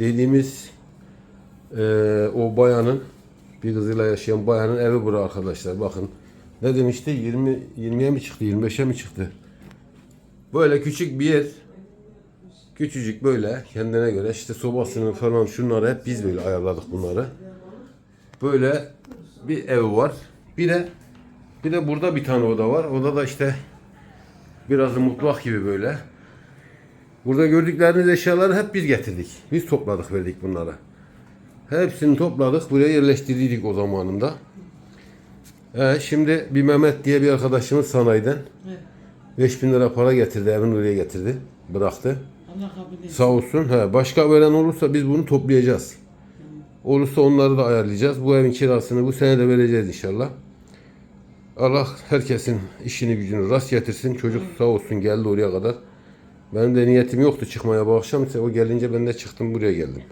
dediğimiz e, o bayanın bir kızıyla yaşayan bayanın evi bura arkadaşlar. Bakın ne demişti? 20 20'ye mi çıktı? 25'e mi çıktı? Böyle küçük bir yer. Küçücük böyle kendine göre işte sobasını falan şunları hep biz böyle ayarladık bunları. Böyle bir ev var. Bir de bir de burada bir tane oda var. Oda da işte biraz da mutfak gibi böyle. Burada gördükleriniz eşyaları hep biz getirdik. Biz topladık verdik bunlara. Hepsini topladık buraya yerleştirdiydik o zamanında. Ee, şimdi bir Mehmet diye bir arkadaşımız sanayiden Evet. 5000 lira para getirdi evin oraya getirdi. Bıraktı. Allah kabul etsin. Sağ olsun. He, başka veren olursa biz bunu toplayacağız. Olursa onları da ayarlayacağız. Bu evin kirasını bu sene de vereceğiz inşallah. Allah herkesin işini gücünü rast getirsin. Çocuk sağ olsun geldi oraya kadar. Benim de niyetim yoktu çıkmaya bu akşam. O gelince ben de çıktım buraya geldim.